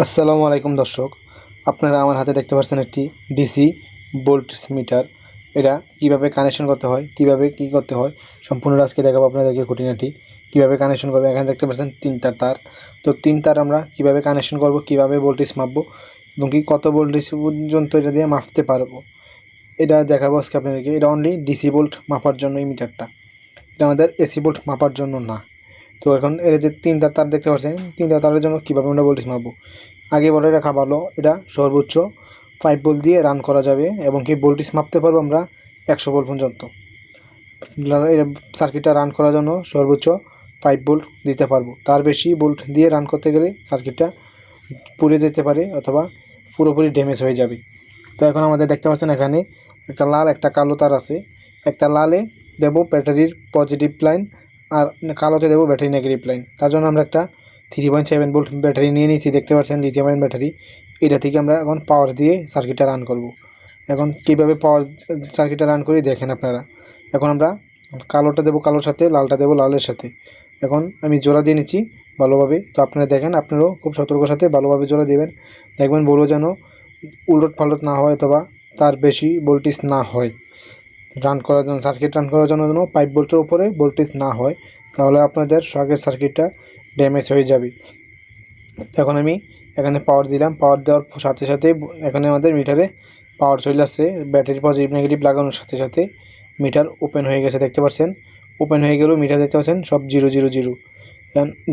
আসসালামু আলাইকুম দর্শক, আপনারা আমার হাতে দেখতে পাচ্ছেন একটি ডিসি বোল্ট মিটার এটা কীভাবে কানেকশন করতে হয়, কীভাবে কি করতে হয়, সম্পূর্ণ আজকে দেখাবো আপনাদেরকে খুঁটিনাটি। কীভাবে কানেকশন করবে, এখানে দেখতে পাচ্ছেন তিনটা তার। তো তিন তার আমরা কীভাবে কানেকশন করব, কীভাবে ভোল্টেজ মাপবো, এবং কি কত ভোল্টেজ পর্যন্ত এটা দিয়ে মাপতে পারব। এটা দেখাবো আজকে আপনাদেরকে। এটা অনলি ডিসি ভোল্ট মাপার জন্য এই মিটারটা এটা আমাদের এসি ভোল্ট মাপার জন্য না। তো এখন এর যে তিনটা তার দেখতে পাচ্ছেন তিনটা তারের জন্য কীভাবে আমরা ভোল্টেজ মাপবো? আগে বলে রাখা ভালো, এটা সর্বোচ্চ ফাইভ ভোল্ট দিয়ে রান করা যাবে এবং কি ভোল্টেজ মাপতে পারব আমরা একশো ভোল্ট পর্যন্ত। সার্কিটটা রান করার জন্য সর্বোচ্চ ফাইভ বোল্ট দিতে পারব। তার বেশি বোল্ট দিয়ে রান করতে গেলে সার্কিটটা পুড়ে যেতে পারে অথবা পুরোপুরি ড্যামেজ হয়ে যাবে। তো এখন আমাদের দেখতে পাচ্ছেন এখানে একটা লাল, একটা কালো তার আছে। একটা লালে দেবো ব্যাটারির পজিটিভ লাইন আর কালোতে দেবো ব্যাটারি নেগেটিভ লাইন। তার জন্য আমরা একটা three point seven volt battery নিয়ে নিয়েছি, দেখতে পাচ্ছেন লিথিয়াম আয়ন ব্যাটারি। এটা থেকে আমরা এখন পাওয়ার দিয়ে সার্কিটটা রান করব। এখন কীভাবে পাওয়ার সার্কিটটা রান করি দেখেন আপনারা। এখন আমরা কালোটা দেবো কালোর সাথে, লালটা দেবো লালের সাথে। এখন আমি জোড়া দিয়ে নিচ্ছি ভালোভাবে। তো আপনারা দেখেন, আপনারাও খুব সতর্কর সাথে ভালোভাবে জোড়া দেবেন। দেখবেন বলো যেন উলট পালট না হয় অথবা তার বেশি ভোল্টেজ না হয়। রান করার জন্য সার্কিট রান করার জন্য যেন পাইপ বোল্টের উপরে ভোল্টেজ না হয়, তাহলে আপনাদের শকের সার্কিটটা ড্যামেজ হয়ে যাবে। এখন আমি এখানে পাওয়ার দিলাম পাওয়ার দেওয়ার সাথে সাথে এখানে আমাদের মিটারে পাওয়ার চলে আসছে ব্যাটারি পজিটিভ নেগেটিভ লাগানোর সাথে সাথে মিটার ওপেন হয়ে গেছে, দেখতে পাচ্ছেন? ওপেন হয়ে গেলেও মিটার দেখতে পাচ্ছেন, সব zero zero zero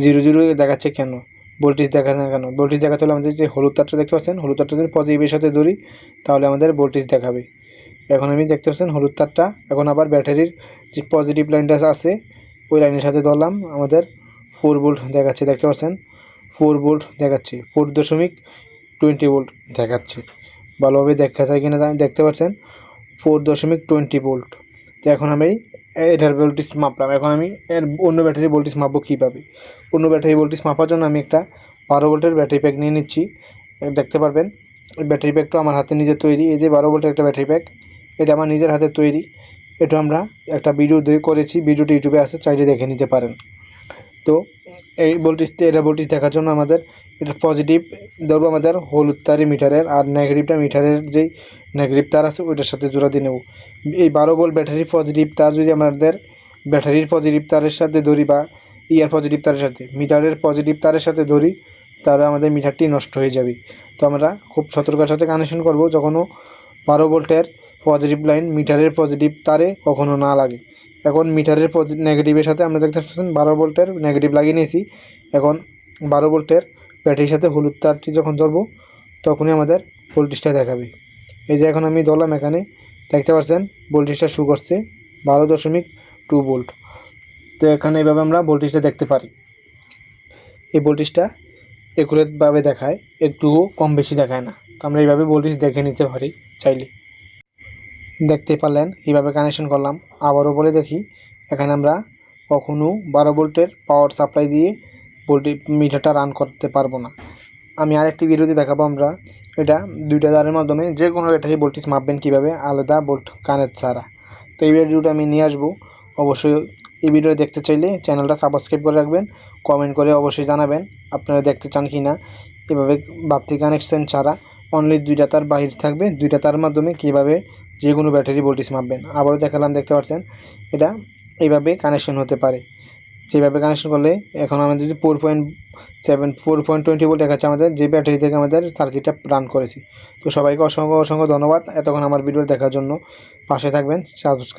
zero zero দেখাচ্ছে কেন? ভোল্টেজ দেখা না কেন? ভোল্টেজ দেখাতে হলে আমাদের যে হলুদ তারটা দেখতে পাচ্ছেন? হলুদ তারটা যদি পজিটিভের সাথে ধরি, তাহলে আমাদের ভোল্টেজ দেখাবে। এখন আমি দেখতে পাচ্ছেন হলুদ তারটা। এখন আবার ব্যাটারির যে পজিটিভ লাইনটা আছে, ওই লাইনের সাথে ধরলাম আমাদের ফোর ভোল্ট দেখাচ্ছে, দেখতে পাচ্ছেন? ফোর ভোল্ট দেখাচ্ছে ফোর দশমিক টোয়েন্টি ভোল্ট দেখাচ্ছে। ভালোভাবে দেখা যায় কিনা দেখতে পাচ্ছেন? ফোর দশমিক টোয়েন্টি ভোল্ট তো এখন আমি এটার ভোল্টেজ মাপলাম। এখন আমি এর অন্য ব্যাটারি ভোল্টেজ মাপবো কীভাবে? অন্য ব্যাটারি ভোল্টেজ মাপার জন্য আমি একটা বারো ভোল্টের ব্যাটারি প্যাক নিয়ে নিচ্ছি। দেখতে পারবেন? ব্যাটারি প্যাকটা আমার হাতে নিজে তৈরি। এই যে বারো ভোল্টের একটা ব্যাটারি প্যাক এটা আমার নিজের হাতে তৈরি। এটা আমরা একটা ভিডিও দিয়ে করেছি। ভিডিওটি ইউটিউবে আছে, চাইলে দেখে নিতে পারেন। তো এই ভোল্টেজটা এটা ভোল্টেজ দেখার জন্য আমাদের এটা পজিটিভ ধরবো আমাদের হলুদ তারি মিটারের আর নেগেটিভটা মিটারের যেই নেগেটিভ তার আছে, ওইটার সাথে জোড়া দিয়ে নেব। এই বারো ভোল্ট ব্যাটারি পজিটিভ তার যদি আমাদের ব্যাটারির পজিটিভ তারের সাথে ধরি বা ইয়ার পজিটিভ তারের সাথে, মিটারের পজিটিভ তারের সাথে ধরি, তাহলে আমাদের মিটারটি নষ্ট হয়ে যাবে। তো আমরা খুব সতর্কতার সাথে কানেকশন করব। যখনও বারো ভোল্টের পজিটিভ লাইন মিটারের পজিটিভ তারে কখনো না লাগে। এখন মিটারের নেগেটিভের সাথে আমরা দেখতে পাচ্ছেন বারো ভোল্টের নেগেটিভ লাগিয়ে নিয়েছি। এখন বারো ভোল্টের ব্যাটারির সাথে হলুদ তারটি যখন ধরবো, তখনই আমাদের ভোল্টেজটা দেখাবে। এই যে এখন আমি ধরলাম এখানে, দেখতে পাচ্ছেন ভোল্টেজটা শু করছে বারো দশমিক টু ভোল্ট তো এখানে এইভাবে আমরা ভোল্টেজটা দেখতে পারি। এই ভোল্টেজটা একুরেটভাবে দেখায়, একটুও কম বেশি দেখায় না। তো আমরা এইভাবে ভোল্টেজ দেখে নিতে পারি চাইলে। দেখতে পারলেন, এইভাবে কানেকশন করলাম। আবারও বলে দেখি, এখানে আমরা কখনো বারো ভোল্টের পাওয়ার সাপ্লাই দিয়ে ভোল্টেজ মিটারটা রান করতে পারব না। আমি আরেকটি ভিডিওতে দেখাবো আমরা। এটা দুইটা তারের মাধ্যমে যে কোনো ব্যাটারি ভোল্টেজ মাপবেন কীভাবে, আলাদা ভোল্ট কানের ছাড়া। তো এই ভিডিওটা আমি নিয়ে আসব। অবশ্যই এই ভিডিও দেখতে চাইলে চ্যানেলটা সাবস্ক্রাইব করে রাখবেন কমেন্ট করে অবশ্যই জানাবেন আপনারা দেখতে চান কি না এভাবে বাড়তি কানেকশান ছাড়া অনলি দুইটা তার বাহির থাকবে, দুইটা তার মাধ্যমে কীভাবে যে কোনো ব্যাটারি ভোল্টেজ মাপবেন। আবারও দেখালাম, দেখতে পাচ্ছেন? এটা এইভাবে কানেকশন হতে পারে। যেভাবে কানেকশন করলে এখন আমাদের যদি four point seven four point twenty volt দেখাচ্ছে আমাদের, যে ব্যাটারি থেকে আমাদের সার্কিটটা রান করেছি। তো সবাইকে অসংখ্য অসংখ্য ধন্যবাদ এতক্ষণ আমার ভিডিও দেখার জন্য। পাশে থাকবেন সাবস্ক্রাইব